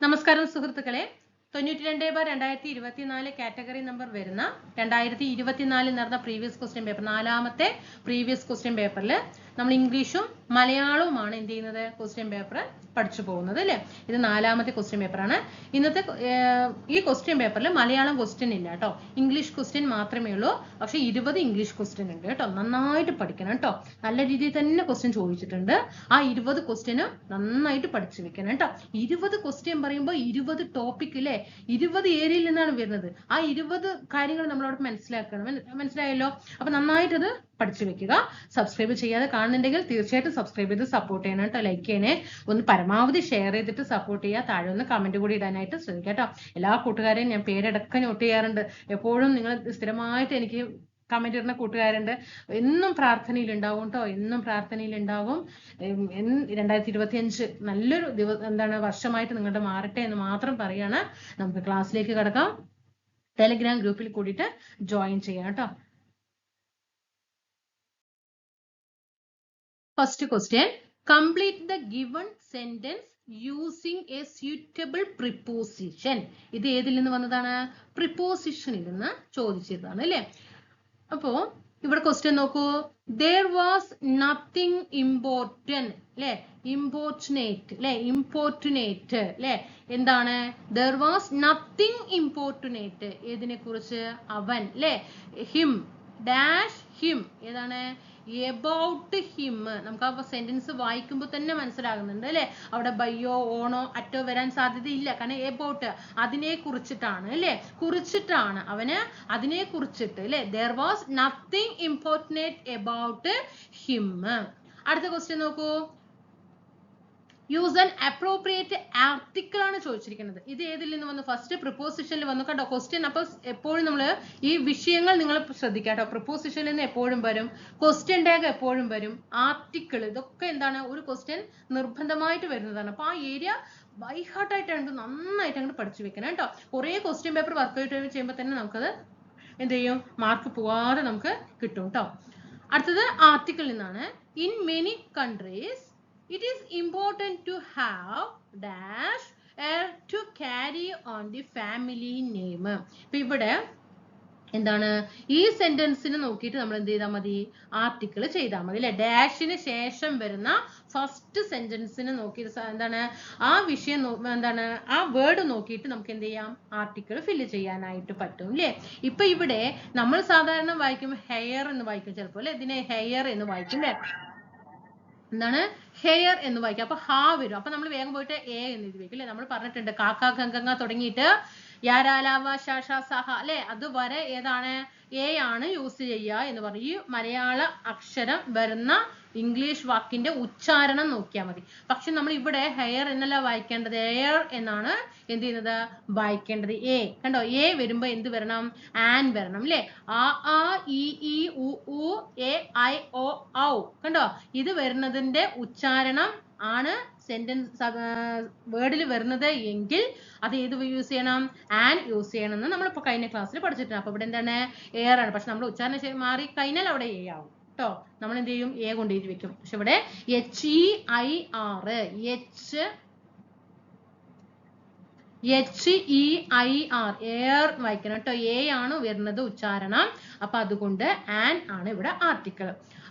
നമസ്കാരം സുഹൃത്തുക്കളെ. തൊണ്ണൂറ്റി രണ്ട് ബാർ രണ്ടായിരത്തി ഇരുപത്തിനാല് കാറ്റഗറി നമ്പർ വരുന്ന രണ്ടായിരത്തി ഇരുപത്തിനാലിൽ നടന്ന പ്രീവിയസ് ക്വസ്റ്റ്യൻ പേപ്പർ നാലാമത്തെ പ്രീവിയസ് ക്വസ്റ്റ്യൻ പേപ്പറിൽ നമ്മൾ ഇംഗ്ലീഷും മലയാളവുമാണ് എന്ത് ചെയ്യുന്നത്? ക്വസ്റ്റ്യൻ പേപ്പർ പഠിച്ചു പോകുന്നത് അല്ലേ? ഇത് നാലാമത്തെ ക്വസ്റ്റ്യൻ പേപ്പറാണ് ഇന്നത്തെ ഈ ക്വസ്റ്റ്യൻ പേപ്പറിൽ മലയാളം ക്വസ്റ്റ്യൻ ഇല്ല കേട്ടോ. ഇംഗ്ലീഷ് ക്വസ്റ്റ്യൻ മാത്രമേ ഉള്ളൂ. പക്ഷെ ഇരുപത് ഇംഗ്ലീഷ് ക്വസ്റ്റ്യൻ ഉണ്ട് കേട്ടോ. നന്നായിട്ട് പഠിക്കണം കേട്ടോ. നല്ല രീതിയിൽ തന്നെ ക്വസ്റ്റ്യൻ ചോദിച്ചിട്ടുണ്ട്. ആ ഇരുപത് ക്വസ്റ്റ്യനും നന്നായിട്ട് പഠിച്ചു വെക്കണം കേട്ടോ. ഇരുപത് ക്വസ്റ്റ്യൻ പറയുമ്പോൾ ഇരുപത് ടോപ്പിക് അല്ലേ ഇരുപത് ഏരിയയിൽ നിന്നാണ് വരുന്നത്. ആ ഇരുപത് കാര്യങ്ങൾ നമ്മളവിടെ മനസ്സിലാക്കണം. മനസ്സിലായല്ലോ? അപ്പൊ നന്നായിട്ടത് പഠിച്ചു വെക്കുക സബ്സ്ക്രൈബ് ചെയ്യാതെ കാണുന്നുണ്ടെങ്കിൽ തീർച്ചയായിട്ടും സബ്സ്ക്രൈബ് ചെയ്ത് സപ്പോർട്ട് ചെയ്യണം കേട്ടോ. ലൈക്ക് ചെയ്യണേ. ഒന്ന് പരമാവധി ഷെയർ ചെയ്തിട്ട് സപ്പോർട്ട് ചെയ്യുക. താഴെ ഒന്ന് കമന്റ് കൂടി ഇടാനായിട്ട് ശ്രമിക്കുക എല്ലാ കൂട്ടുകാരെയും ഞാൻ പേരടക്കം നോട്ട് ചെയ്യാറുണ്ട്. എപ്പോഴും നിങ്ങൾ സ്ഥിരമായിട്ട് എനിക്ക് കമന്റ് ഇടുന്ന കൂട്ടുകാരുണ്ട്. എന്നും പ്രാർത്ഥനയിൽ ഉണ്ടാവും കേട്ടോ. എന്നും പ്രാർത്ഥനയിൽ ഉണ്ടാവും. രണ്ടായിരത്തി ഇരുപത്തി അഞ്ച് നല്ലൊരു ദിവസം എന്താണ് വർഷമായിട്ട് നിങ്ങളുടെ മാറട്ടെ എന്ന് മാത്രം പറയാണ്. നമുക്ക് ക്ലാസ്സിലേക്ക് കിടക്കാം. ടെലിഗ്രാം ഗ്രൂപ്പിൽ കൂടിയിട്ട് ജോയിൻ ചെയ്യാം കേട്ടോ. First question complete the given sentence using a suitable preposition ഇത് ഏതിൽ നിന്ന് വന്നതാണ്? പ്രിപ്പോസിഷനിൽ നിന്ന് ചോദിച്ചതാണ് അല്ലേ? അപ്പോ ഇവിടെ ക്വസ്റ്റ്യൻ നോക്കൂ. ദർ വാസ് നത്തിങ് ഇമ്പോർട്ടൻ അല്ലെ? ഇമ്പോർട്ടുനേറ്റ് അല്ലെ? ഇമ്പോർട്ടുനേറ്റ് അല്ലെ? എന്താണ്? ദർ വാസ് നത്തിങ് ഇമ്പോർട്ടുനേറ്റ് ഏതിനെ കുറിച്ച് അവൻ അല്ലെ? ഹിം ഡാഷ് ഹിം ഏതാണ്? എബൌട്ട് ഹിം നമുക്ക് ആ സെന്റൻസ് വായിക്കുമ്പോൾ തന്നെ മനസ്സിലാകുന്നുണ്ട് അല്ലെ? അവിടെ ബയ്യോ ഓണോ അറ്റോ വരാൻ സാധ്യതയില്ല. കാരണം എബൌട്ട് അതിനെ കുറിച്ചിട്ടാണ് അല്ലെ? കുറിച്ചിട്ടാണ് അവന് അതിനെ കുറിച്ചിട്ട് അല്ലെ? There was nothing important about him അടുത്ത ക്വസ്റ്റ്യൻ നോക്കൂ. യൂസ് ആൻ അപ്രോപ്രിയേറ്റ് ആർട്ടിക്കിൾ ആണ് ചോദിച്ചിരിക്കുന്നത്. ഇത് ഏതിൽ നിന്ന് വന്നു? ഫസ്റ്റ് പ്രിപ്പോസിഷനിൽ വന്നു കേട്ടോ. ക്വസ്റ്റ്യൻ അപ്പൊ എപ്പോഴും നമ്മൾ ഈ വിഷയങ്ങൾ നിങ്ങൾ ശ്രദ്ധിക്കുക കേട്ടോ. പ്രിപ്പോസിഷനിൽ നിന്ന് എപ്പോഴും വരും. ക്വസ്റ്റ്യൻ ടാഗ് എപ്പോഴും വരും. ആർട്ടിക്കിൾ ഇതൊക്കെ എന്താണ്? ഒരു ക്വസ്റ്റ്യൻ നിർബന്ധമായിട്ട് വരുന്നതാണ്. അപ്പൊ ആ ഏരിയ ബൈ ഹാർട്ടായിട്ട് അങ്ങോട്ട് നന്നായിട്ട് അങ്ങോട്ട് പഠിച്ചു വെക്കണം കേട്ടോ. കുറേ ക്വസ്റ്റ്യൻ പേപ്പർ വർക്കൗട്ട് ചെയ്യുമ്പോൾ തന്നെ നമുക്കത് എന്ത് ചെയ്യും? മാർക്ക് പോവാതെ നമുക്ക് കിട്ടും കേട്ടോ. അടുത്തത് ആർട്ടിക്കിൾ നിന്നാണ്. In many countries it is important to have dash to carry on the family name. ഇപ്പൊ ഇവിടെ എന്താണ്? ഈ സെന്റൻസിന് നോക്കിയിട്ട് നമ്മൾ എന്ത് ചെയ്താൽ മതി? ആർട്ടിക്കിൾ ചെയ്താൽ മതി അല്ലെ? ഡാഷിന് ശേഷം വരുന്ന ഫസ്റ്റ് സെന്റൻസിന് നോക്കി എന്താണ്? ആ വിഷയം എന്താണ്? ആ വേർഡ് നോക്കിയിട്ട് നമുക്ക് എന്ത് ചെയ്യാം? ആർട്ടിക്കിൾ ഫില്ല് ചെയ്യാനായിട്ട് പറ്റും അല്ലേ ഇപ്പൊ ഇവിടെ നമ്മൾ സാധാരണ വായിക്കും ഹെയർ എന്ന് വായിക്കും ചിലപ്പോൾ അല്ലെ? ഇതിനെ ഹെയർ എന്ന് വായിക്കും അല്ലെ? എന്താണ്? ഹെയർ എന്ന് വായിക്കുക. അപ്പൊ ഹാ വരും. അപ്പൊ നമ്മൾ വേഗം പോയിട്ട് എ എന്ന് എഴുതി വെക്കും അല്ലെ? നമ്മൾ പറഞ്ഞിട്ടുണ്ട് കാക്ക ഗംഗ തുടങ്ങിയിട്ട്. യാരാലാവ ശാഷ സഹ അല്ലെ? അതുവരെ ഏതാണ്? എ ആണ് യൂസ് ചെയ്യുക എന്ന് പറയും. ഈ മലയാള അക്ഷരം വരുന്ന ഇംഗ്ലീഷ് വാക്കിന്റെ ഉച്ചാരണം നോക്കിയാൽ മതി. പക്ഷെ നമ്മൾ ഇവിടെ ഹെയർ എന്നല്ല വായിക്കേണ്ടത്. എയർ എന്നാണ് എന്ത് ചെയ്യുന്നത്? വായിക്കേണ്ടത്. എ കണ്ടോ? എ വരുമ്പോ എന്ത് വരണം? ആൻ വരണം അല്ലേ? ആ ആ ഇ ഇ ഉ ഉ എ ഐ ഒ ഔ. കണ്ടോ? ഇത് വരുന്നതിന്റെ ഉച്ചാരണം ആണ് സെന്റൻസ് വേർഡിൽ വരുന്നത് എങ്കിൽ അത് ഏത് യൂസ് ചെയ്യണം? ആൻ യൂസ് ചെയ്യണം എന്ന് നമ്മൾ ഇപ്പൊ കഴിഞ്ഞ ക്ലാസ്സിൽ പഠിച്ചിട്ടുണ്ട്. അപ്പൊ ഇവിടെ എന്താണ്? എയർ ആണ്. പക്ഷെ നമ്മൾ ഉച്ചാരണം മാറി കഴിഞ്ഞാൽ അവിടെ എ ആവും. കേട്ടോ നമ്മൾ എന്ത് ചെയ്യും എ കൊണ്ട് എഴുതി വെക്കും. പക്ഷെ ഇവിടെ H E I R H H E I R air വായിക്കണം കേട്ടോ എ ആണ് വരുന്നത് ഉച്ചാരണം. അപ്പൊ അതുകൊണ്ട് ആൻ ആണ് ഇവിടെ ആർട്ടിക്കിൾ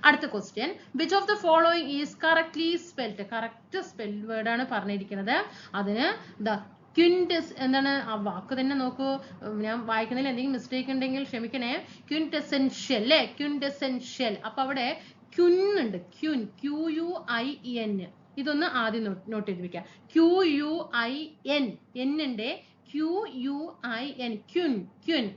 അടുത്ത question which of the following is correctly spelled correct spell word ആണ് പറഞ്ഞിരിക്കുന്നത്. അതിന് ദ ക്വിന്റസ് എന്താണ്? ആ വാക്ക് തന്നെ നോക്കൂ. ഞാൻ വായിക്കുന്നതിൽ എന്തെങ്കിലും മിസ്റ്റേക്ക് ഉണ്ടെങ്കിൽ ക്ഷമിക്കണേ. ക്വിന്റസെൻഷ്യൽ അല്ലേ? ക്വിന്റസെൻഷ്യൽ അപ്പൊ അവിടെ ക്യുൻ ഉണ്ട്. Quin. Q U I N. ഇതൊന്ന് ആദ്യം നോട്ട് ചെയ്ത് വെക്കാം. Q U I N. എന്നിന്റെ Q U I N. Quin. Quin.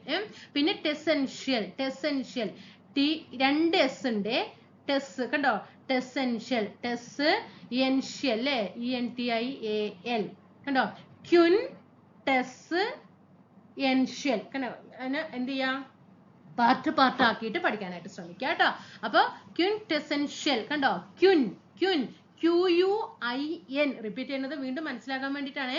പിന്നെ ടെസെൻഷ്യൽ. ടെസെൻഷ്യൽ. ടി രണ്ട് എസ് ഉണ്ട്. ടെസ് കണ്ടോ? ടെസെൻഷ്യൽ. ടെസ് എൻഷ്യൽ അല്ലേ? E N T I A L. കണ്ടോ? ക്യുൻ ടെസ് എൻഷ്യൽ എന്ത് ചെയ്യാം? പാർട്ട് പാർട്ട് ആക്കിയിട്ട് പഠിക്കാനായിട്ട് ശ്രമിക്കുക കേട്ടോ. അപ്പൊ ക്യുൻ ടെസെൻഷ്യൽ കണ്ടോ? Quin quin. Q U I N. Repeat ചെയ്യുന്നത് വീണ്ടും മനസ്സിലാക്കാൻ വേണ്ടിയിട്ടാണ്.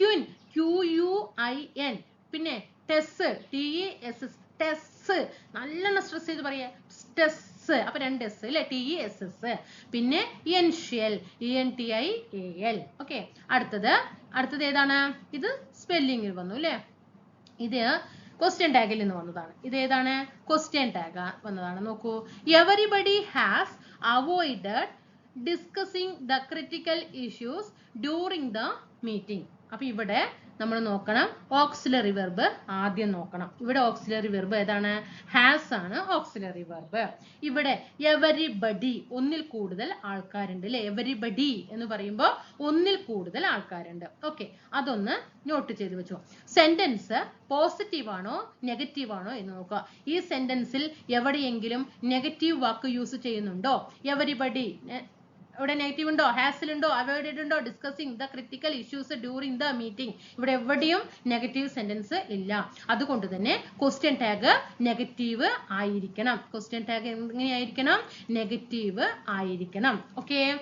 Quin Q U I N. പിന്നെ ടെസ് ടി എസ് ടെസ്. നല്ലോണം സ്ട്രെസ് ചെയ്ത് പറയാ. ടെസ് അപ്പൊ രണ്ട് എസ് അല്ലെ ടി ഇ എസ് എസ് പിന്നെ ential E N T I A L okay അടുത്തത് അടുത്തത് ഏതാണ്? ഇത് സ്പെല്ലിംഗിൽ വന്നു അല്ലേ ഇത് ക്വസ്റ്റ്യൻ ടാഗിൽ നിന്ന് വന്നതാണ്. ഇത് ഏതാണ്? ക്വസ്റ്റ്യൻ ടാഗ് വന്നതാണ്. നോക്കൂ. Everybody has avoided discussing the critical issues during the meeting അപ്പൊ ഇവിടെ നമ്മൾ നോക്കണം. ഓക്സിലറി വെർബ് ആദ്യം നോക്കണം. ഇവിടെ ഓക്സിലറി വെർബ് ഏതാണ്? ഹാസ് ആണ് ഓക്സിലറി വെർബ് ഇവിടെ എവരിബഡി ഒന്നിൽ കൂടുതൽ ആൾക്കാരുണ്ട് അല്ലെ എവരിബഡി എന്ന് പറയുമ്പോൾ ഒന്നിൽ കൂടുതൽ ആൾക്കാരുണ്ട്. ഓക്കെ അതൊന്ന് നോട്ട് ചെയ്ത് വെച്ചു. സെന്റൻസ് പോസിറ്റീവ് ആണോ നെഗറ്റീവ് ആണോ എന്ന് നോക്കുക. ഈ സെന്റൻസിൽ എവിടെയെങ്കിലും നെഗറ്റീവ് വാക്ക് യൂസ് ചെയ്യുന്നുണ്ടോ? എവരിബഡി ഇവിടെ നെഗറ്റീവ് ഉണ്ടോ? ഹാസിൽ ഉണ്ടോ? അവോയ്ഡഡ് ഉണ്ടോ discussing the critical issues during the meeting ഇവിടെ എവിടെയും നെഗറ്റീവ് സെന്റൻസ് ഇല്ല. അതുകൊണ്ട് തന്നെ ക്വസ്റ്റ്യൻ ടാഗ് നെഗറ്റീവ് ആയിരിക്കണം. ക്വസ്റ്റ്യൻ ടാഗ് എങ്ങനെയായിരിക്കണം? നെഗറ്റീവ് ആയിരിക്കണം. ഓക്കെ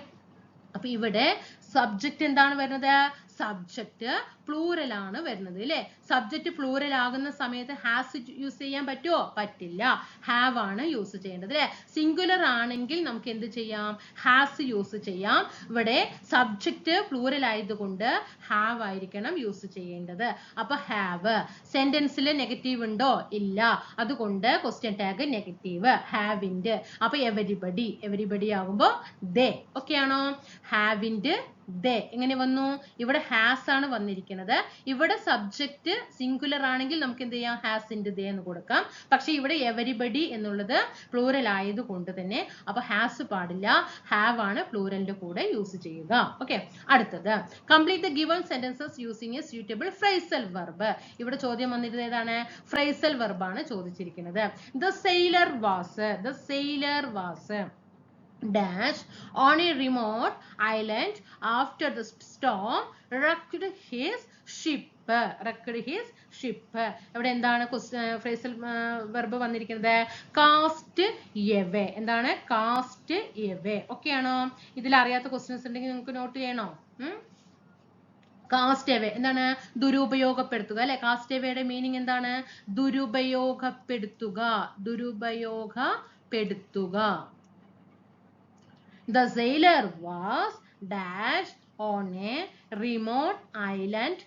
അപ്പൊ ഇവിടെ സബ്ജക്റ്റ് എന്താണ് വരുന്നത്? സബ്ജക്റ്റ് പ്ലൂറൽ ആണ് വരുന്നത് അല്ലെ സബ്ജക്റ്റ് പ്ലൂറൽ ആകുന്ന സമയത്ത് ഹാസ് യൂസ് ചെയ്യാൻ പറ്റുമോ പറ്റില്ല. ഹാവ് ആണ് യൂസ് ചെയ്യേണ്ടത് അല്ലെ സിംഗുലർ ആണെങ്കിൽ നമുക്ക് എന്ത് ചെയ്യാം? ഹാസ് യൂസ് ചെയ്യാം. ഇവിടെ സബ്ജക്റ്റ് പ്ലൂറൽ ആയതുകൊണ്ട് ഹാവ് ആയിരിക്കണം യൂസ് ചെയ്യേണ്ടത്. അപ്പൊ ഹാവ് സെന്റൻസിൽ നെഗറ്റീവ് ഉണ്ടോ? ഇല്ല. അതുകൊണ്ട് ക്വസ്റ്റ്യൻ ടാഗ് നെഗറ്റീവ് ഹാവിന്റെ അപ്പൊ എവരിബഡി എവരിബഡി ആകുമ്പോ ദേ ഓക്കെ ആണോ? ഹാവിന്റെ ദേ എങ്ങനെ വന്നു? ഇവിടെ ഹാസ് ആണ് വന്നിരിക്കുന്നത്. ഇവിടെ സബ്ജക്റ്റ് സിംഗുലർ ആണെങ്കിൽ നമുക്ക് എന്ത് ചെയ്യാം? ഹാസിന്റെ ദേ എന്ന് കൊടുക്കാം. പക്ഷെ ഇവിടെ എവരിബഡി എന്നുള്ളത് പ്ലൂറൽ ആയതുകൊണ്ട് തന്നെ. അപ്പൊ ഹാസ് പാടില്ല. ഹാവ് ആണ് പ്ലൂറലിന്റെ കൂടെ യൂസ് ചെയ്യുക. ഓക്കെ അടുത്തത്. Complete the given sentences using a suitable phrasal verb ഇവിടെ ചോദ്യം വന്നിരുന്നത് ഏതാണ്? ഫ്രൈസൽ വെർബാണ് ചോദിച്ചിരിക്കുന്നത്. The sailor was the sailor was dash on a remote island after the storm. Wrecked his ship wrecked his ship. ഇവിടെ എന്താണ് phrasal verb വന്നിരിക്കുന്നത്? Cast away എന്താണ്? കാസ്റ്റ് എവേ ഓക്കെ ആണോ? ഇതിൽ അറിയാത്ത ക്വസ്റ്റ്യൻസ് ഉണ്ടെങ്കിൽ നിങ്ങൾക്ക് നോട്ട് ചെയ്യണോ? കാസ്റ്റ് എവേ എന്താണ്? ദുരുപയോഗപ്പെടുത്തുക. അല്ലെ? കാസ്റ്റ് എവേയുടെ മീനിങ് എന്താണ്? ദുരുപയോഗപ്പെടുത്തുക. ദുരുപയോഗപ്പെടുത്തുക. The sailor was dashed on a remote island.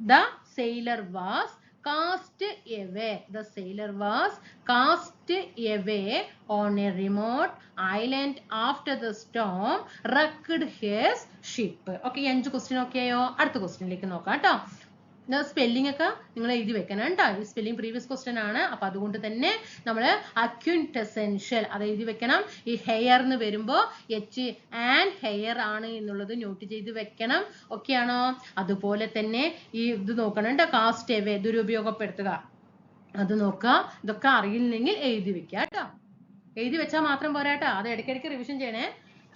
The sailor was cast away. The sailor was cast away on a remote island after the storm wrecked his ship. Okay, അഞ്ച് question ഒക്കെ ആയോ അടുത്ത ക്വസ്റ്റ്യനിലേക്ക് നോക്കാം കേട്ടോ സ്പെല്ലിംഗ് ഒക്കെ നിങ്ങൾ എഴുതി വെക്കണം കേട്ടോ ഈ സ്പെല്ലിംഗ് പ്രീവിയസ് ക്വസ്റ്റ്യൻ ആണ്. അപ്പൊ അതുകൊണ്ട് തന്നെ നമ്മൾ അക്യുന്റെസെൻഷ്യൽ അത് എഴുതി വെക്കണം. ഈ ഹെയർ എന്ന് വരുമ്പോൾ എച്ച് ആൻഡ് ഹെയർ ആണ് എന്നുള്ളത് നോട്ട് ചെയ്ത് വെക്കണം. ഓക്കെ ആണോ? അതുപോലെ തന്നെ ഈ ഇത് നോക്കണം കേട്ടോ കാസ്റ്റ് എവേ ദുരുപയോഗപ്പെടുത്തുക അത് നോക്കുക. ഇതൊക്കെ അറിയില്ലെങ്കിൽ എഴുതി വെക്കുക കേട്ടോ എഴുതി വെച്ചാൽ മാത്രം പോരാട്ടോ അത് ഇടയ്ക്കിടയ്ക്ക് റിവിഷൻ ചെയ്യണേ.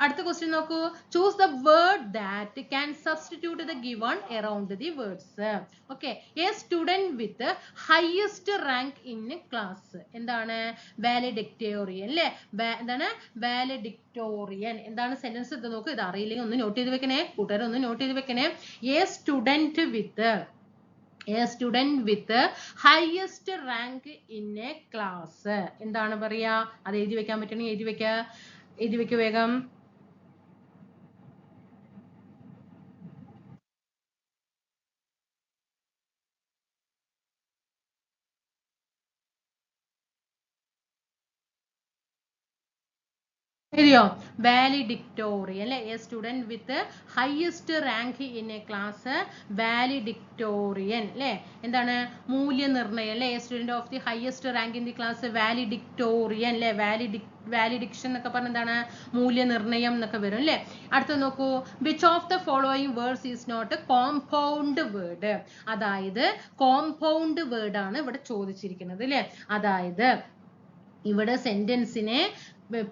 അടുത്ത ക്വസ്റ്റ്യൻ നോക്കൂ. Choose the word that can substitute the given around the words okay a student with highest rank in class എന്താണ്? വാലിഡിക്ടോറിയൻ അല്ലേ എന്താണ്? വാലിഡിക്ടോറിയൻ എന്താണ് സെന്റൻസ് ഇത് നോക്കൂ. ഇത് അറിയില്ലെങ്കിൽ ഒന്ന് നോട്ട് ചെയ്ത് വെക്കണേ. കൂട്ടുകാർ ഒന്ന് നോട്ട് ചെയ്ത് വെക്കണേ. A student with a student with highest rank in a class എന്താണ് പറയാ? അത് എഴുതി വെക്കാൻ പറ്റണമെങ്കിൽ എഴുതി വെക്ക. എഴുതി വെക്കൂ വേഗം. എഴുതിയോ വാലിഡിക്ടോറിയൻ അല്ലെ? A student with highest rank in a class valedictorian അല്ലെ? എന്താണ്? മൂല്യനിർണയം അല്ലെ? A student of the highest rank in the class valedictorian അല്ലെ? വാലിഡിക് വാലിഡിക്ഷൻ എന്നൊക്കെ പറഞ്ഞ എന്താണ്? മൂല്യനിർണയം എന്നൊക്കെ വരും അല്ലെ? അടുത്ത നോക്കൂ. Which of the following words is not compound word അതായത് കോമ്പൗണ്ട് വേർഡ് ആണ് ഇവിടെ ചോദിച്ചിരിക്കുന്നത് അല്ലെ? അതായത് ഇവിടെ സെന്റൻസിനെ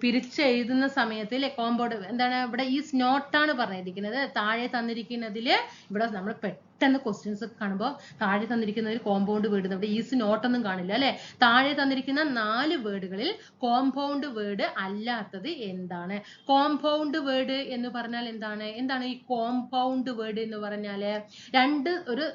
പിരിച്ചെഴുതുന്ന സമയത്തിൽ കോമ്പൗണ്ട് എന്താണ് ഇവിടെ ഈ സ്നോട്ടാണ് പറഞ്ഞിരിക്കുന്നത്. താഴെ തന്നിരിക്കുന്നതിൽ ഇവിടെ നമ്മൾ പെട്ടെന്ന് ക്വസ്റ്റ്യൻസ് ഒക്കെ കാണുമ്പോൾ താഴെ തന്നിരിക്കുന്ന ഒരു കോമ്പൗണ്ട് വേർഡ് നമ്മുടെ ഈസ് നോട്ടൊന്നും കാണില്ല അല്ലെ? താഴെ തന്നിരിക്കുന്ന നാല് വേർഡുകളിൽ കോമ്പൗണ്ട് വേർഡ് അല്ലാത്തത് എന്താണ്? കോമ്പൗണ്ട് വേർഡ് എന്ന് പറഞ്ഞാൽ എന്താണ്? എന്താണ് ഈ കോമ്പൗണ്ട് വേർഡ് എന്ന് പറഞ്ഞാൽ രണ്ട് ഒരു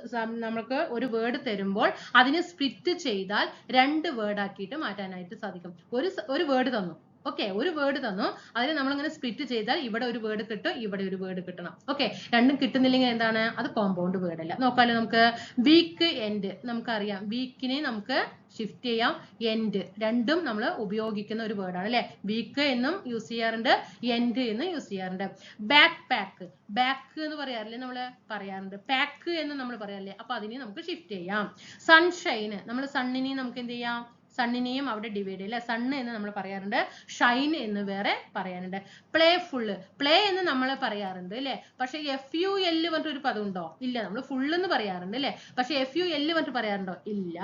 നമുക്ക് ഒരു വേർഡ് തരുമ്പോൾ അതിനെ സ്പ്ലിറ്റ് ചെയ്താൽ രണ്ട് വേർഡ് ആക്കിയിട്ട് മാറ്റാനായിട്ട് സാധിക്കും. ഒരു ഒരു വേർഡ് തന്നു. ഓക്കെ ഒരു വേർഡ് തന്നു. അതിന് നമ്മളിങ്ങനെ സ്പ്ലിറ്റ് ചെയ്താൽ ഇവിടെ ഒരു വേർഡ് കിട്ടും ഇവിടെ ഒരു വേർഡ് കിട്ടണം. ഓക്കെ രണ്ടും കിട്ടുന്നില്ലെങ്കിൽ എന്താണ്? അത് കോമ്പൗണ്ട് വേർഡ് അല്ല. നോക്കാലോ നമുക്ക്. വീക്ക് എൻഡ് നമുക്കറിയാം. വീക്കിനെ നമുക്ക് ഷിഫ്റ്റ് ചെയ്യാം. എൻഡ് രണ്ടും നമ്മൾ ഉപയോഗിക്കുന്ന ഒരു വേർഡാണ് അല്ലെ? വീക്ക് എന്നും യൂസ് ചെയ്യാറുണ്ട് എൻഡ് എന്നും യൂസ് ചെയ്യാറുണ്ട്. ബാക്ക് പാക്ക് ബാക്ക് എന്ന് പറയാറില്ലേ നമ്മൾ പറയാറുണ്ട്. പാക്ക് എന്ന് നമ്മൾ പറയാറില്ലേ? അപ്പൊ അതിനെ നമുക്ക് ഷിഫ്റ്റ് ചെയ്യാം. സൺഷൈന് നമ്മൾ സണ്ണിനെ നമുക്ക് എന്ത് ചെയ്യാം? സണ്ണിനെയും അവിടെ ഡിവൈഡ് ചെയ്യില്ല? സണ്ണ് എന്ന് നമ്മൾ പറയാറുണ്ട് ഷൈൻ എന്ന് വേറെ പറയാനുണ്ട്. പ്ലേ ഫുള്ള് പ്ലേ എന്ന് നമ്മൾ പറയാറുണ്ട് അല്ലെ? പക്ഷെ എഫ് യു എൽ പറഞ്ഞിട്ട് ഒരു പദം ഉണ്ടോ? ഇല്ല നമ്മൾ ഫുൾ എന്ന് പറയാറുണ്ട് അല്ലെ? പക്ഷെ എഫ് യു എൽ പറഞ്ഞിട്ട് പറയാറുണ്ടോ? ഇല്ല.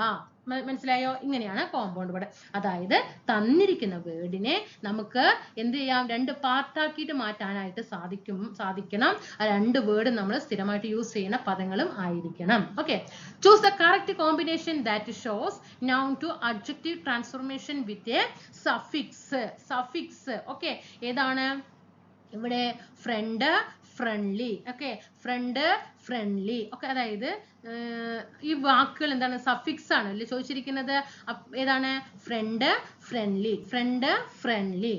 മനസ്സിലായോ? ഇങ്ങനെയാണ് കോമ്പൗണ്ട് വേർഡ് അതായത് തന്നിരിക്കുന്ന വേർഡിനെ നമുക്ക് എന്ത് ചെയ്യാം? രണ്ട് പാർട്ടാക്കിയിട്ട് മാറ്റാനായിട്ട് സാധിക്കും സാധിക്കണം. ആ രണ്ട് വേർഡ് നമ്മൾ സ്ഥിരമായിട്ട് യൂസ് ചെയ്യുന്ന പദങ്ങളും ആയിരിക്കണം. Okay choose the correct combination that shows noun to adjective transformation with a suffix. Suffix. Okay ഏതാണ്? ഇവിടെ friend friendly okay friend friendly ഒക്കെ അതായത് ഈ വാക്കുകൾ എന്താണ്? സഫിക്സ് ആണ്. അല്ലേ ചോദിച്ചിരിക്കുന്നത്? ഏതാണ്? Friend friendly friend friendly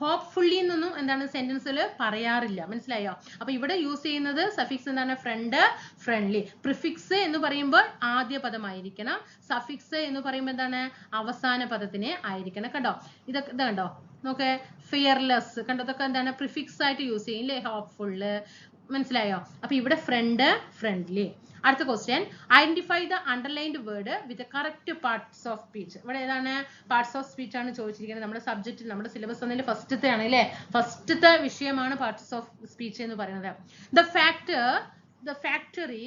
hopefully എന്നൊന്നും എന്താണ് സെന്റൻസിൽ പറയാറില്ല. മനസ്സിലായോ? അപ്പൊ ഇവിടെ യൂസ് ചെയ്യുന്നത് സഫിക്സ് എന്താണ്? ഫ്രണ്ട് ഫ്രണ്ട്ലി പ്രിഫിക്സ് എന്ന് പറയുമ്പോൾ ആദ്യ പദമായിരിക്കണം. സഫിക്സ് എന്ന് പറയുമ്പോൾ എന്താണ്? അവസാന പദത്തിനെ ആയിരിക്കണം. കണ്ടോ? ഇതൊക്കെ ഇത് കണ്ടോ? നോക്കേ ഫിയർലെസ് കണ്ടോ ഇതൊക്കെ എന്താണ്? പ്രിഫിക്സ് ആയിട്ട് യൂസ് ചെയ്യും അല്ലേ ഹോപ്പ്ഫുള്ള് മനസ്സിലായോ? അപ്പൊ ഇവിടെ ഫ്രണ്ട് ഫ്രണ്ട്ലി അടുത്ത question identify the underlined word with correct parts of speech ഇവിടെ ഏതാണ്? പാർട്സ് ഓഫ് സ്പീച്ച് ആണ് ചോദിച്ചിരിക്കുന്നത്. നമ്മുടെ സബ്ജക്റ്റ് നമ്മുടെ സിലബസ് ഒന്നിൽ ഫസ്റ്റത്തെ ആണ് അല്ലേ ഫസ്റ്റത്തെ വിഷയമാണ് പാർട്സ് ഓഫ് സ്പീച്ച് എന്ന് പറയുന്നത്. The factor the factory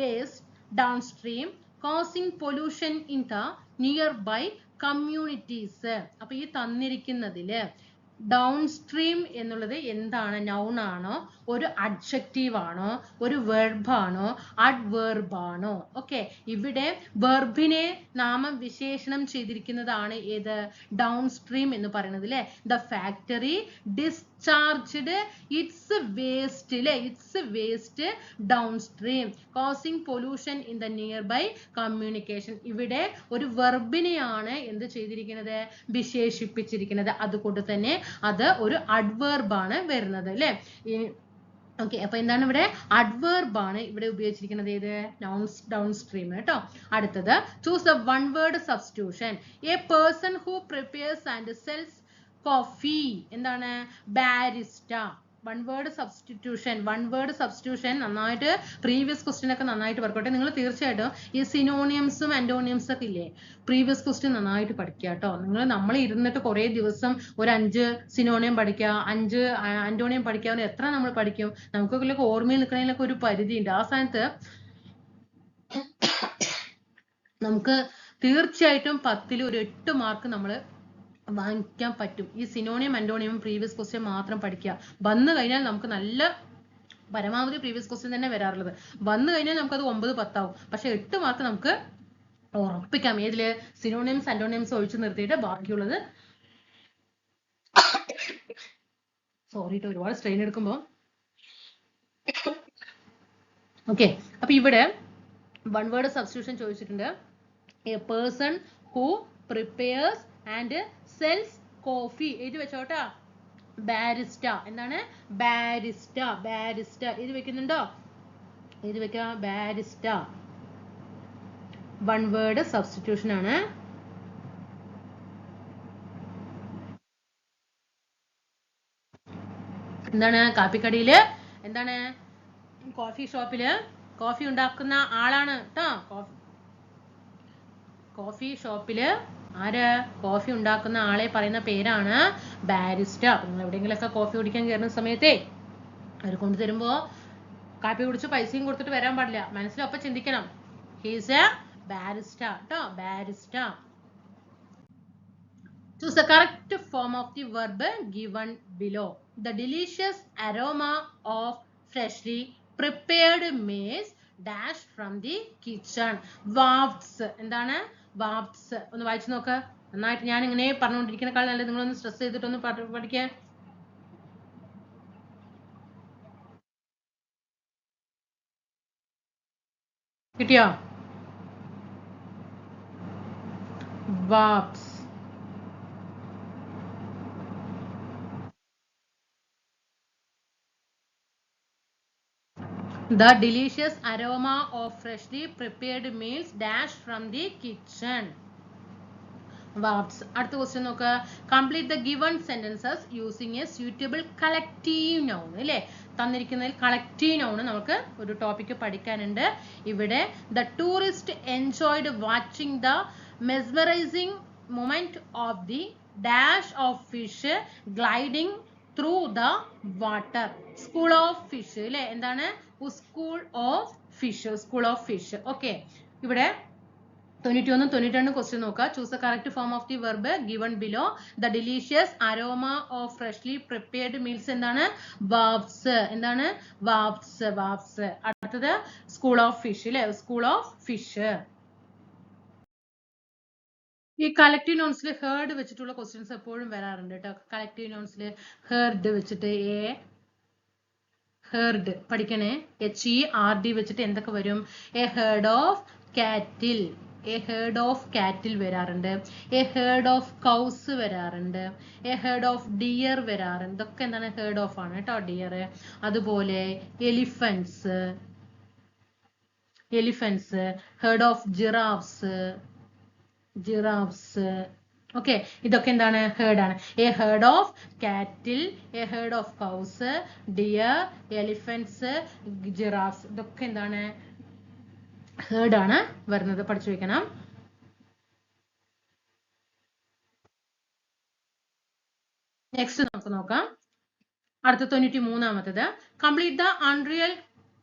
waste downstream causing pollution in the nearby communities അപ്പൊ ഈ തന്നിരിക്കുന്നതിൽ ഡൗൺ സ്ട്രീം എന്നുള്ളത് എന്താണ്? നൗൺ ആണോ? ഒരു അഡ്ജക്റ്റീവ് ആണോ ഒരു വെർബ് ആണോ അഡ്വേർബ് ആണോ? ഓക്കെ ഇവിടെ വെർബിനെ നാമം വിശേഷണം ചെയ്തിരിക്കുന്നതാണ് ഏത്? ഡൗൺ സ്ട്രീം എന്ന് പറയുന്നത് അല്ലെ the factory discharged its waste അല്ലെ its waste downstream causing pollution in the nearby communication ഇവിടെ ഒരു വെർബിനെയാണ് എന്ത് ചെയ്തിരിക്കുന്നത്? വിശേഷിപ്പിച്ചിരിക്കുന്നത്. അതുകൊണ്ട് തന്നെ അത് ഒരു അഡ്വേർബ് ആണ് വരുന്നത് അല്ലെ ഓക്കെ അപ്പൊ എന്താണ് ഇവിടെ? അഡ്വേർബ് ആണ് ഇവിടെ ഉപയോഗിച്ചിരിക്കുന്നത് ഏത്? ഡൗൺ സ്ട്രീം കേട്ടോ. അടുത്തത് choose the one word substitution a person who prepares and sells coffee എന്താണ്? Barista one word substitution one word substitution നന്നായിട്ട് പ്രീവിയസ് ക്വസ്റ്റ്യൻ ഒക്കെ നന്നായിട്ട് വർക്കോട്ടെ നിങ്ങൾ തീർച്ചയായിട്ടും ഈ സിനോണിയംസും ആന്റോണിയംസും ഒക്കെ ഇല്ലേ? പ്രീവിയസ് ക്വസ്റ്റ്യൻ നന്നായിട്ട് പഠിക്കുക കേട്ടോ. നിങ്ങൾ നമ്മൾ ഇരുന്നിട്ട് കുറേ ദിവസം ഒരു അഞ്ച് സിനോണിയം പഠിക്കുക അഞ്ച് ആന്റോണിയം പഠിക്കാവുന്ന എത്ര നമ്മൾ പഠിക്കും? നമുക്കൊക്കെ ഓർമ്മയിൽ നിൽക്കുന്നതിലൊക്കെ ഒരു പരിധി ഉണ്ട് ആ സ്ഥാനത്ത് നമുക്ക് തീർച്ചയായിട്ടും പത്തിൽ ഒരു എട്ട് മാർക്ക് നമ്മൾ വാങ്ങിക്കാൻ പറ്റും. ഈ സിനോണിയം അന്റോണിയം പ്രീവിയസ് ക്വസ്റ്റ്യൻ മാത്രം പഠിക്കുക. വന്നു കഴിഞ്ഞാൽ നമുക്ക് നല്ല പരമാവധി പ്രീവിയസ് ക്വസ്റ്റ്യൻ തന്നെ വരാറുള്ളത്. വന്നു കഴിഞ്ഞാൽ നമുക്കത് ഒമ്പത് പത്താവും. പക്ഷെ എട്ട് മാർക്ക് നമുക്ക് ഉറപ്പിക്കാം. ഏതിൽ? സിനോണിയംസ് അന്റോണിയംസ് ഒഴിച്ചു നിർത്തിയിട്ട് ബാക്കിയുള്ളത് സോറി ഒരുപാട് സ്ട്രെയിൻ എടുക്കുമ്പോൾ ഓക്കെ അപ്പൊ ഇവിടെ വൺ വേർഡ് സബ്സ്റ്റിറ്റ്യൂഷൻ ചോദിച്ചിട്ടുണ്ട്. A person who prepares and sells coffee എഴുതി വെച്ചോട്ടാ. ബാരിസ്റ്റ എന്താണ്? ബാരിസ്റ്റ ബാരിസ്റ്റ എഴുതി വെക്കുന്നുണ്ടോ? എഴുതി വെക്കാം. ബാരിസ്റ്റ വൺ വേർഡ് സബ്സ്റ്റിറ്റ്യൂഷൻ ആണ്. എന്താണ്? കാപ്പിക്കടിയിൽ എന്താണ്? കോഫി ഷോപ്പിൽ കോഫി ഉണ്ടാക്കുന്ന ആളാണ് കേട്ടോ കോഫി ഷോപ്പിൽ ആര്? കോഫി ഉണ്ടാക്കുന്ന ആളെ പറയുന്ന പേരാണ് ബാരിസ്റ്റർ. നിങ്ങൾ എവിടെയെങ്കിലൊക്കെ കോഫി കുടിക്കാൻ കയറുന്ന സമയത്തേ അവർ കൊണ്ടുതരുമ്പോ കാപ്പി കുടിച്ച് പൈസയും കൊടുത്തിട്ട് വരാൻ പാടില്ല. മനസ്സിലൊപ്പം ചിന്തിക്കണം. ഹീസ് എ ബാരിസ്റ്റർ കേട്ടോ barrister choose the correct form of the verb given below The delicious aroma of freshly prepared maize dash from the kitchen. Wafts. എന്താണ്? Wafts ഒന്ന് വായിച്ചു നോക്ക്. നന്നായിട്ട് ഞാൻ ഇങ്ങനെ പറഞ്ഞുകൊണ്ടിരിക്കുന്നേക്കാൾ നല്ലത് നിങ്ങളൊന്ന് സ്ട്രെസ് ചെയ്തിട്ടൊന്ന് പഠി- പഠിക്കാൻ. കിട്ടിയോ? Wafts. The delicious aroma of freshly prepared meals dash from the kitchen verbs അടുത്ത ക്വസ്റ്റ്യൻ നോക്കുക complete the given sentences using a suitable collective noun അല്ലേ തന്നിരിക്കുന്നതിൽ കളക്റ്റീവ് നൗൺ നമുക്ക് ഒരു ടോപ്പിക്ക് പഠിക്കാനുണ്ട്. ഇവിടെ the tourist enjoyed watching the mesmerising moment of the dash of fish gliding through the water school of fish അല്ലേ എന്താണ്? School of fish school of fish okay ഇവിടെ തൊണ്ണൂറ്റി ഒന്നും തൊണ്ണൂറ്റി രണ്ടും ക്വസ്റ്റ്യൻ നോക്കുക. Choose the correct form of the verb given below the delicious aroma of freshly prepared meals എന്താണ്? Wafts എന്താണ്? വാബ്സ് വാബ്സ് അടുത്തത് സ്കൂൾ ഓഫ് ഫിഷ് അല്ലെ സ്കൂൾ ഓഫ് ഫിഷ് ഈ കളക്റ്റീവ് നോൺസിൽ ഹേർഡ് വെച്ചിട്ടുള്ള ക്വസ്റ്റ്യൻസ് എപ്പോഴും വരാറുണ്ട് കേട്ടോ. കളക്റ്റീവ് നോൺസിൽ ഹേർഡ് വെച്ചിട്ട് എ ഹേർഡ് പഠിക്കണേ? എച്ച് ഇ ആർ ഡി വെച്ചിട്ട് എന്തൊക്കെ വരും? A herd of cattle a herd of cattle വരാറുണ്ട്. എ ഹേർഡ് ഓഫ് കൗസ് വരാറുണ്ട്. എ ഹേർഡ് ഓഫ് ഡിയർ വരാറുണ്ട്. ഇതൊക്കെ എന്താണ്? ഹേർഡ് ഓഫ് ആണ് കേട്ടോ ഡിയർ അതുപോലെ elephants elephants herd of giraffes giraffes okay ഇതൊക്കെ എന്താണ്? ഹേർഡ് ആണ്. A herd of cattle a herd of cows deer elephants giraffes ഇതൊക്കെ എന്താണ്? ഹേർഡ് ആണ് വരുന്നത്. പഠിച്ചു വെക്കണം. നെക്സ്റ്റ് നമുക്ക് നോക്കാം. അടുത്ത തൊണ്ണൂറ്റി മൂന്നാമത്തത് complete the unreal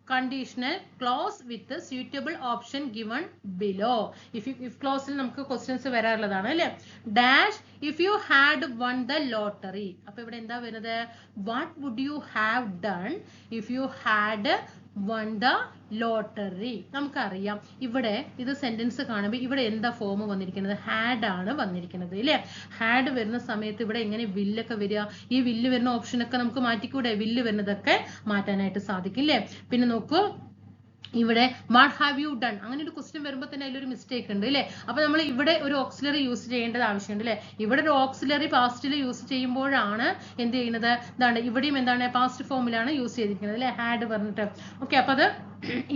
conditional clause with suitable option given below if if ക്ലോസിൽ നമുക്ക് ക്വസ്റ്റ്യൻസ് വരാറുള്ളതാണ് അല്ലേ? Dash if you had won the lottery അപ്പൊ ഇവിടെ എന്താ വരുന്നത്? What would you have done if you had won the lottery നമുക്കറിയാം. ഇവിടെ ഇത് സെന്റൻസ് കാണുമ്പോൾ ഇവിടെ എന്താ ഫോം വന്നിരിക്കുന്നത്? ഹാഡ് ആണ് വന്നിരിക്കുന്നത് ഇല്ലേ? ഹാഡ് വരുന്ന സമയത്ത് ഇവിടെ എങ്ങനെ വില്ലൊക്കെ വരിക? ഈ വില്ല് വരുന്ന ഓപ്ഷനൊക്കെ നമുക്ക് മാറ്റിക്കൂടെ? വില്ല് വരുന്നതൊക്കെ മാറ്റാനായിട്ട് സാധിക്കില്ലേ പിന്നെ നോക്കൂ. ഇവിടെ വാട്ട് ഹാവ് യു ഡൺ അങ്ങനെ ഒരു ക്വസ്റ്റ്യൻ വരുമ്പോൾ തന്നെ അതിലൊരു മിസ്റ്റേക്ക് ഉണ്ട് അല്ലേ അപ്പൊ നമ്മൾ ഇവിടെ ഒരു ഓക്സിലറി യൂസ് ചെയ്യേണ്ടത് ആവശ്യമുണ്ട് അല്ലേ ഇവിടെ ഒരു ഓക്സിലറി പാസ്റ്റിൽ യൂസ് ചെയ്യുമ്പോഴാണ് എന്ത് ചെയ്യുന്നത്? എന്താണ് ഇവിടെയും എന്താണ് പാസ്റ്റ് ഫോമിലാണ് യൂസ് ചെയ്തിരിക്കുന്നത് അല്ലേ ഹാഡ് പറഞ്ഞിട്ട്. ഓക്കെ അപ്പൊ അത്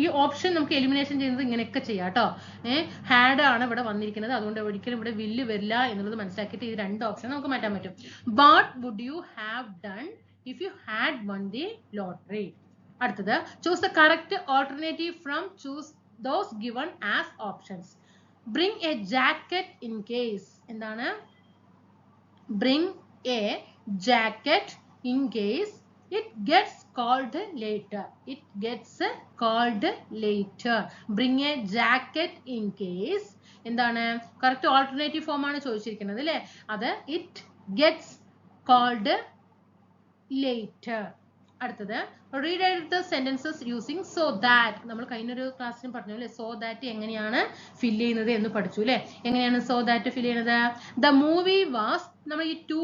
ഈ ഓപ്ഷൻ നമുക്ക് എലിമിനേഷൻ ചെയ്യുന്നത് ഇങ്ങനെയൊക്കെ ചെയ്യാം കേട്ടോ ഏഹ് ഹാഡ് ആണ് ഇവിടെ വന്നിരിക്കുന്നത് അതുകൊണ്ട് ഒരിക്കലും ഇവിടെ വില്ല് വരില്ല എന്നുള്ളത് മനസ്സിലാക്കിയിട്ട് ഈ രണ്ട് ഓപ്ഷൻ നമുക്ക് മാറ്റാൻ പറ്റും. What would you have done if you had won the lottery അടുത്തത് choose the correct alternative from choose those given as options bring a jacket in case എന്താണ്? Bring a jacket in case it gets cold later it gets cold later bring a jacket in case എന്താണ്? Correct alternative form ആണ് ചോദിച്ചിരിക്കുന്നത് അല്ലേ? അത് it gets cold later അടുത്തത്. Read out the sentences using so that നമ്മൾ കഴിഞ്ഞൊരു ക്ലാസ്സിലും പറഞ്ഞു അല്ലേ സോ ദാറ്റ് എങ്ങനെയാണ് ഫിൽ ചെയ്യുന്നത് എന്ന് പഠിച്ചു അല്ലേ? എങ്ങനെയാണ് സോ ദാറ്റ് ഫിൽ ചെയ്യുന്നത്? ദ മൂവി വാസ് നമ്മൾ ഈ ടു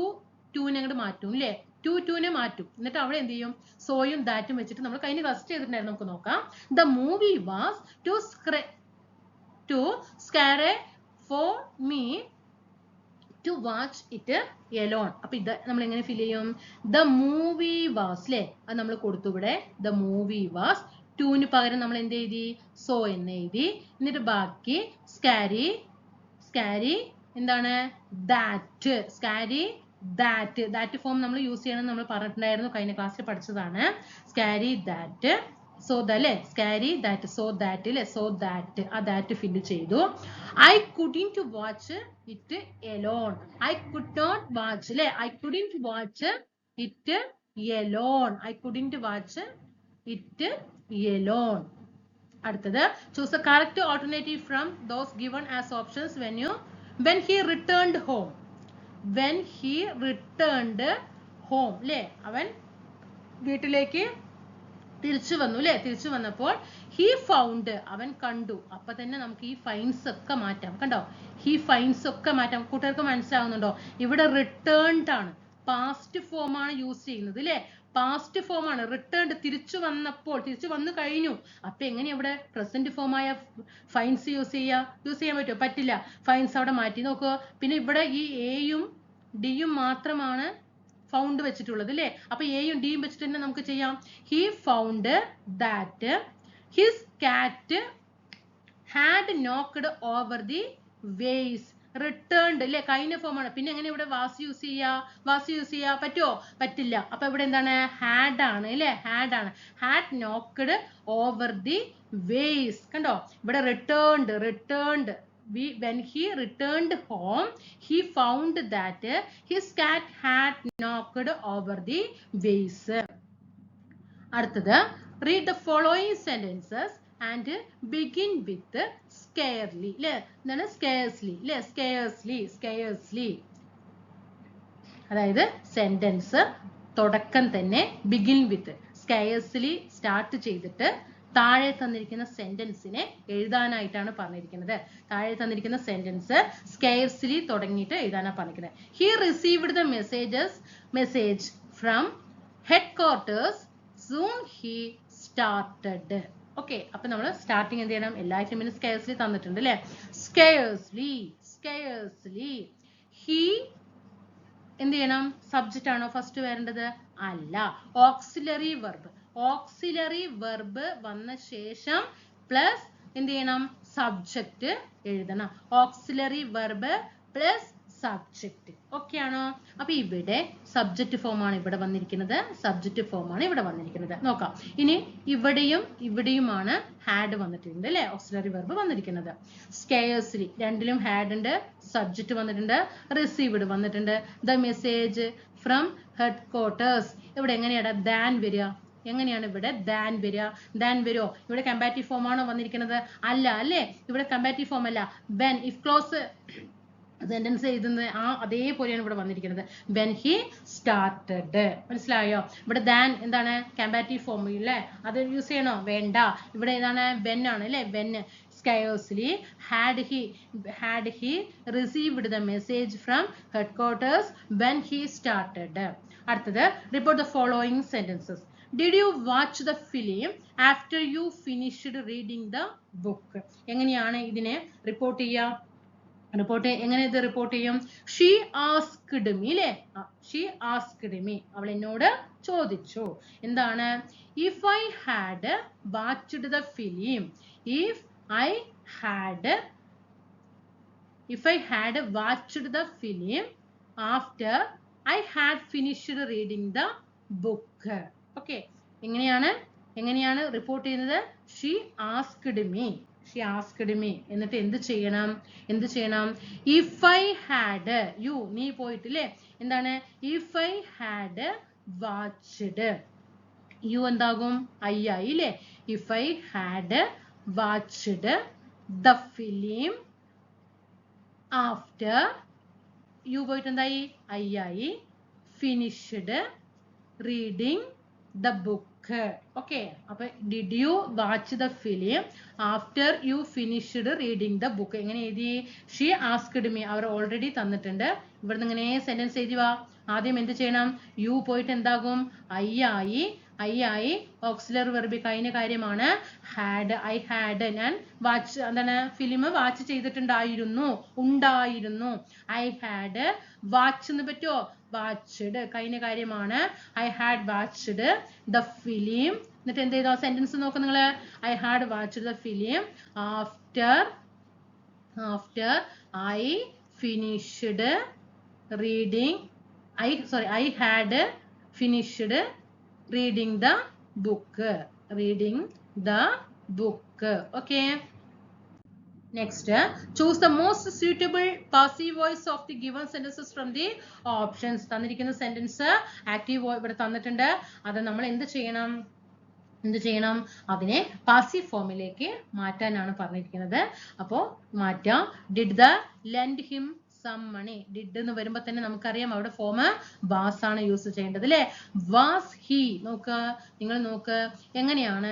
ടൂനെ അങ്ങോട്ട് മാറ്റും അല്ലേ? ടു ടൂനെ മാറ്റും. എന്നിട്ട് അവിടെ എന്ത് ചെയ്യും? സോയും ദാറ്റും വെച്ചിട്ട് നമ്മൾ കഴിഞ്ഞ ക്ലാസ് ചെയ്തിട്ടുണ്ടായിരുന്നു. നമുക്ക് നോക്കാം. The movie was too scary too scary for me to watch it alone അപ്പൊ ഇത് നമ്മൾ എങ്ങനെ ഫിൽ ചെയ്യും? ദ മൂവി വാസ് അല്ലേ അത് നമ്മൾ കൊടുത്തു ഇവിടെ. ദ മൂവി വാസ് ടുന് പകരം നമ്മൾ എന്ത് എഴുതി? സോ എന്ന് എഴുതി. എന്നിട്ട് ബാക്കി സ്കാരി സ്കാരി എന്താണ്? That scarcely that that form നമ്മൾ യൂസ് ചെയ്യണം നമ്മൾ പറഞ്ഞിട്ടുണ്ടായിരുന്നു. കഴിഞ്ഞ ക്ലാസ്സിൽ പഠിച്ചതാണ്. സ്കാരി ദാറ്റ് സോ ദ ദല്ലേ സ്കാരി ദാറ്റ് സോ ദാറ്റ് അല്ലേ സോ ദാറ്റ് ആ ദാറ്റ് ഫില്ല് ചെയ്തു. I couldn't to watch it alone I could not watch അല്ലേ I couldn't to watch it alone I couldn't to watch it alone അടുത്തത്. Choose a correct alternative from those given as options when you when he returned home when he returned home അല്ലേ അവൻ വീട്ടിലേക്ക് തിരിച്ചു വന്നു അല്ലെ തിരിച്ചു വന്നപ്പോൾ he found അവൻ കണ്ടു. അപ്പൊ തന്നെ നമുക്ക് ഈ ഫൈൻസ് ഒക്കെ മാറ്റാം. കണ്ടോ? ഹി ഫൈൻസ് ഒക്കെ മാറ്റാം. കൂട്ടുകാർക്ക് മനസ്സിലാവുന്നുണ്ടോ? ഇവിടെ റിട്ടേൺഡ് ആണ്. പാസ്റ്റ് ഫോം ആണ് യൂസ് ചെയ്യുന്നത് അല്ലെ പാസ്റ്റ് ഫോം ആണ്. റിട്ടേൺഡ് തിരിച്ചു വന്നപ്പോൾ തിരിച്ചു വന്നു കഴിഞ്ഞു. അപ്പൊ എങ്ങനെയാ ഇവിടെ പ്രസന്റ് ഫോം ആയ ഫൈൻസ് യൂസ് ചെയ്യാ? യൂസ് ചെയ്യാൻ പറ്റുമോ പറ്റില്ല. ഫൈൻസ് അവിടെ മാറ്റി. നോക്കുക പിന്നെ ഇവിടെ ഈ എയും ഡിയും മാത്രമാണ് ഫൗണ്ട് വെച്ചിട്ടുള്ളത് അല്ലേ അപ്പൊ എയും ഡിയും വെച്ചിട്ട് തന്നെ നമുക്ക് ചെയ്യാം. He found that his cat had knocked over the vase returned അല്ലെ കഴിഞ്ഞ ഫോം ആണ്. പിന്നെ എങ്ങനെ ഇവിടെ വാസ് യൂസ് ചെയ്യാ? വാസ് യൂസ് ചെയ്യാ? പറ്റുമോ പറ്റില്ല. അപ്പൊ ഇവിടെ എന്താണ്? ഹാഡ് ആണ് അല്ലെ ഹാഡ് ആണ്. Had knocked over the vase കണ്ടോ? ഇവിടെ returned returned we when he returned home he found that his cat had knocked over the vase അടുത്തത് read the following sentences and begin with scarcely ല്ലേ എന്താണ് scarcely ല്ലേ scarcely scarcely അതായത് sentence തുടക്കം തന്നെ begin with സ്കയസ്ലി start ചെയ്തിട്ട് താഴെ തന്നിരിക്കുന്ന സെന്റൻസിനെ എഴുതാനായിട്ടാണ് പറഞ്ഞിരിക്കുന്നത്. താഴെ തന്നിരിക്കുന്ന സെന്റൻസ് സ്കെയർസ്ലി തുടങ്ങിയിട്ട് എഴുതാനാണ് പറഞ്ഞിരിക്കുന്നത്. He received the messages message from headquarters soon he started okay അപ്പൊ നമ്മൾ സ്റ്റാർട്ടിങ് എന്ത് ചെയ്യണം? എല്ലാ ടീമിനും സ്കെയർസ്ലി തന്നിട്ടുണ്ട് അല്ലെ സ്കെയർസ്ലി സ്കെയർസ്ലി ഹി എന്ത് ചെയ്യണം? സബ്ജക്റ്റ് ആണോ ഫസ്റ്റ് വരേണ്ടത്? അല്ല. ഓക്സിലറി വെർബ് ഓക്സിലറി വെർബ് വന്ന ശേഷം പ്ലസ് എന്ത് ചെയ്യണം? സബ്ജക്റ്റ് എഴുതണം. Auxiliary verb plus subject okay ആണോ? അപ്പൊ ഇവിടെ സബ്ജക്റ്റ് ഫോം ആണ് ഇവിടെ വന്നിരിക്കുന്നത്. സബ്ജക്റ്റ് ഫോം ആണ് ഇവിടെ വന്നിരിക്കുന്നത്. നോക്കാം. ഇനി ഇവിടെയും ഇവിടെയുമാണ് ഹാഡ് വന്നിട്ടുണ്ട് അല്ലെ? ഓക്സിലറി വെർബ് വന്നിരിക്കുന്നത്. സ്കെയർസ്ലി രണ്ടിലും ഹാഡ് ഉണ്ട്. സബ്ജക്റ്റ് വന്നിട്ടുണ്ട്. റിസീവ്ഡ് വന്നിട്ടുണ്ട്. The message from headquarters ഇവിടെ എങ്ങനെയാണ് ദാൻ വരിക. എങ്ങനെയാണ് ഇവിടെ ദാൻ വരിക? ദാൻ വരുമോ ഇവിടെ കമ്പാറ്റീവ് ഫോം ആണോ വന്നിരിക്കുന്നത്? അല്ല അല്ലേ? ഇവിടെ കമ്പാറ്റീവ് ഫോം അല്ല. ബെൻ ഇഫ് ക്ലോസ് സെന്റൻസ് എഴുതുന്നത് ആ അതേപോലെയാണ് ഇവിടെ വന്നിരിക്കുന്നത്. വെൻ ഹി സ്റ്റാർട്ടഡ് മനസ്സിലായോ? ഇവിടെ ദാൻ എന്താണ്? കമ്പാറ്റീവ് ഫോം അല്ലേ അത് യൂസ് ചെയ്യണോ? വേണ്ട. ഇവിടെ ഏതാണ്? വെൻ ആണ് അല്ലേ? When scarcely had he had he received the message from headquarters when he started അടുത്തത് report the following sentences did you watch the film after you finished reading the book എങ്ങനെയാണ് ഇതിനെ report ചെയ്യുക? Report എങ്ങനെ ഇത് report ചെയ്യും? She asked me അല്ലേ she asked me അവൾ എന്നോട് ചോദിച്ചു. എന്താണ്? If I had watched the film if I had if I had watched the film after I had finished reading the book okay എങ്ങനെയാണ്? എങ്ങനെയാണ് റിപ്പോർട്ട് ചെയ്യുന്നത്? She asked me she asked me എന്നിട്ട് എന്ത് ചെയ്യണം? എന്ത് ചെയ്യണം? ഇഫ് ഐ ഹാഡ് യു നീ പോയിട്ടില്ലേ? എന്താണ്? If I had watched you എന്താകും? ഐ ആയി അല്ലേ if I had watched the film after you പോയിട്ട് എന്തായി ഐ ആയി. Finished reading the book okay അപ്പൊ did you watch the film after you finished reading the book എങ്ങനെ എഴുതി? She asked me അവർ ഓൾറെഡി തന്നിട്ടുണ്ട്. ഇവിടുന്ന് ഇങ്ങനെ സെന്റൻസ് എഴുതി വാ. ആദ്യം എന്ത് ചെയ്യണം? യു പോയിട്ട് എന്താകും? ഐ ആയി ഐ ആയി ഓക്സിലർ വെർബി കഴിഞ്ഞ കാര്യമാണ്. ഹാഡ് ഐ ഹാഡ് ഞാൻ വാച്ച് എന്താണ്? ഫിലിം വാച്ച് ചെയ്തിട്ടുണ്ടായിരുന്നു. ഉണ്ടായിരുന്നു. ഐ ഹാഡ് വാച്ച് എന്ന് പറ്റുമോ വാച്ച്ഡ് കഴിഞ്ഞ കാര്യമാണ്. I had watched the film എന്നിട്ട് എന്ത് ചെയ്തോ? സെന്റൻസ് നോക്ക് നിങ്ങൾ I had watched the film after after I finished reading I sorry I had finished reading the book. Reading the book. Okay? Next choose the most suitable passive voice of the given sentences from the options. തന്നിരിക്കുന്ന sentence active ഇവിടെ തന്നിട്ടുണ്ട്. അത് നമ്മൾ എന്ത് ചെയ്യണം? എന്ത് ചെയ്യണം? അതിനെ പാസീവ് ഫോമിലേക്ക് മാറ്റാനാണ് പറഞ്ഞിരിക്കുന്നത്. അപ്പോൾ മാറ്റാം. Did the lend him some money did എന്ന് വരുമ്പോൾ തന്നെ നമുക്കറിയാം അവിടെ ഫോം വാസ് ആണ് യൂസ് ചെയ്യേണ്ടത് അല്ലേ വാസ് ഹി നോക്ക. നിങ്ങൾ നോക്ക്. എങ്ങനെയാണ്?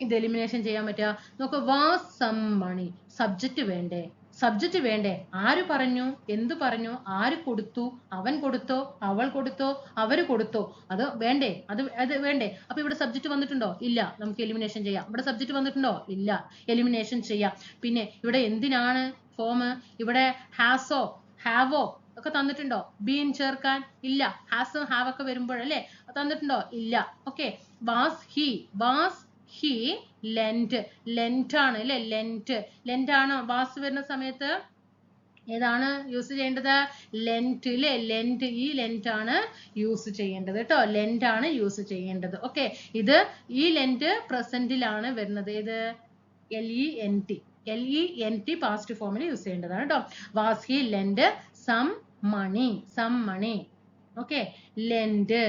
ഇത് എലിമിനേഷൻ ചെയ്യാൻ പറ്റുക. നോക്ക് വാസ് സം മണി സബ്ജക്റ്റ് വേണ്ടേ? സബ്ജക്റ്റ് വേണ്ടേ? ആര് പറഞ്ഞു? എന്ത് പറഞ്ഞു? ആര് കൊടുത്തു? അവൻ കൊടുത്തോ? അവൾ കൊടുത്തോ? അവർ കൊടുത്തോ? അത് വേണ്ടേ? അത് അത് വേണ്ടേ? അപ്പൊ ഇവിടെ സബ്ജക്റ്റ് വന്നിട്ടുണ്ടോ? ഇല്ല. നമുക്ക് എലിമിനേഷൻ ചെയ്യാം. ഇവിടെ സബ്ജക്റ്റ് വന്നിട്ടുണ്ടോ? ഇല്ല. എലിമിനേഷൻ ചെയ്യാം. പിന്നെ ഇവിടെ എന്തിനാണ് ഫോം ഇവിടെ ഹാസോ ഹാവോ ഒക്കെ തന്നിട്ടുണ്ടോ? ബീൻ ചേർക്കാൻ ഇല്ല. ഹാസും ഹാവ് ഒക്കെ വരുമ്പോഴല്ലേ? തന്നിട്ടുണ്ടോ? ഇല്ല. Okay was he was he lent lent ആണ് അല്ലെ? ലെന്റ് ലെന്റ് ആണ്? വാസ് വരുന്ന സമയത്ത് ഏതാണ് യൂസ് ചെയ്യേണ്ടത്? ലെന്റ് അല്ലെ ലെന്റ് ഈ ലെന്റ് ആണ് യൂസ് ചെയ്യേണ്ടത് കേട്ടോ. ലെന്റ് ആണ് യൂസ് ചെയ്യേണ്ടത്. ഓക്കെ ഇത് ഈ ലെന്റ് പ്രസന്റിലാണ് വരുന്നത്. ഏത്? L E N T L E N T past ഫോമിൽ യൂസ് ചെയ്യേണ്ടതാണ് കേട്ടോ. Was he lent some money some money okay lent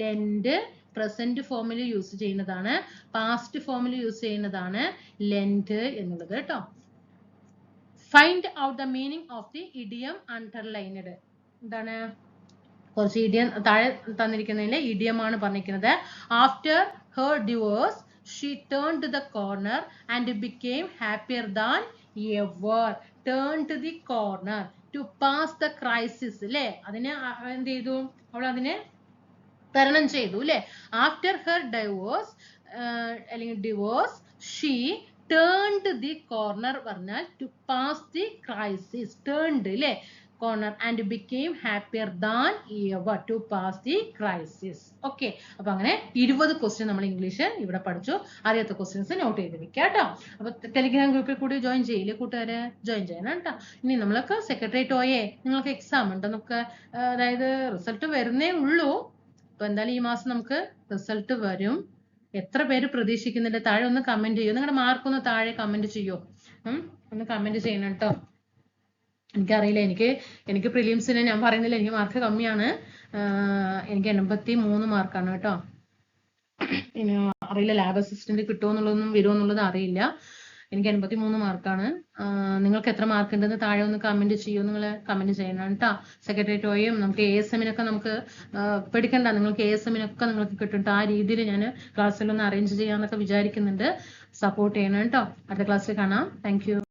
lend present ഫോമിൽ യൂസ് ചെയ്യുന്നതാണ് പാസ്റ്റ് ഫോമിൽ യൂസ് ചെയ്യുന്നതാണ് ലെൻഡ് എന്നുള്ളത് കേട്ടോ. Find out the meaning of the idiom underlined എന്താണ്? കുറച്ച് ഇഡിയം താഴെ തന്നിരിക്കുന്നതിൽ ഇഡിയമാണ് പറഞ്ഞിരിക്കുന്നത്. After her divorce she turn to the corner and became happier than ever turn to the corner to pass the crisis അല്ലേ അതിനെ എന്ത് ചെയ്തു? അവൾ അതിനെ തരണം ചെയ്തു അല്ലെ ആഫ്റ്റർ ഹെർ ഡൈവോഴ്സ് അല്ലെങ്കിൽ divorce she turned the corner പറഞ്ഞാൽ to pass the crisis turned അല്ലെ corner and became happier than ever to pass the crisis okay അപ്പൊ അങ്ങനെ ഇരുപത് ക്വസ്റ്റ്യൻ നമ്മൾ ഇംഗ്ലീഷ് ഇവിടെ പഠിച്ചു. അറിയാത്ത ക്വസ്റ്റ്യൻസ് നോട്ട് ചെയ്ത് വെക്കുക കേട്ടോ. അപ്പൊ ടെലിഗ്രാം ഗ്രൂപ്പിൽ കൂടി ജോയിൻ ചെയ്യില്ലേ കൂട്ടുകാരെ? ജോയിൻ ചെയ്യണം കേട്ടോ. ഇനി നമ്മളൊക്കെ സെക്രട്ടറിയേറ്റ് ഓയേ നിങ്ങൾക്ക് എക്സാം ഉണ്ട് നമുക്ക് അതായത് റിസൾട്ട് വരുന്നേ ഉള്ളൂ. അപ്പൊ എന്തായാലും ഈ മാസം നമുക്ക് റിസൾട്ട് വരും. എത്ര പേര് പ്രതീക്ഷിക്കുന്നുണ്ട് താഴെ ഒന്ന് കമന്റ് ചെയ്യോ. നിങ്ങളുടെ മാർക്ക് ഒന്ന് താഴെ കമന്റ് ചെയ്യോ? ഒന്ന് കമന്റ് ചെയ്യണം കേട്ടോ. എനിക്കറിയില്ല. എനിക്ക് എനിക്ക് പ്രിലിംസിന് ഞാൻ പറയുന്നില്ല. എനിക്ക് മാർക്ക് കമ്മിയാണ്. എനിക്ക് എൺപത്തി മൂന്ന് മാർക്കാണ് കേട്ടോ. അറിയില്ല. ലാബ് അസിസ്റ്റന്റ് കിട്ടുമോ എന്നുള്ളതൊന്നും വരുമോ എന്നുള്ളത് അറിയില്ല. എനിക്ക് എൺപത്തി മൂന്ന് മാർക്കാണ് നിങ്ങൾക്ക് എത്ര മാർക്ക് ഉണ്ടെന്ന് താഴെ ഒന്ന് കമന്റ് ചെയ്യൂ. നിങ്ങൾ കമന്റ് ചെയ്യണം കേട്ടോ സെക്രട്ടേറിയറ്റ് ഓയും നമുക്ക് എ എസ് എമ്മിനൊക്കെ നമുക്ക് പഠിക്കണ്ട നിങ്ങൾക്ക് എ എസ് എമ്മിനൊക്കെ നിങ്ങൾക്ക് കിട്ടും ആ രീതിയിൽ ഞാൻ ക്ലാസ്സിലൊന്ന് അറേഞ്ച് ചെയ്യാന്നൊക്കെ വിചാരിക്കുന്നുണ്ട്. സപ്പോർട്ട് ചെയ്യണം കേട്ടോ അടുത്ത ക്ലാസ്സിൽ കാണാം. താങ്ക്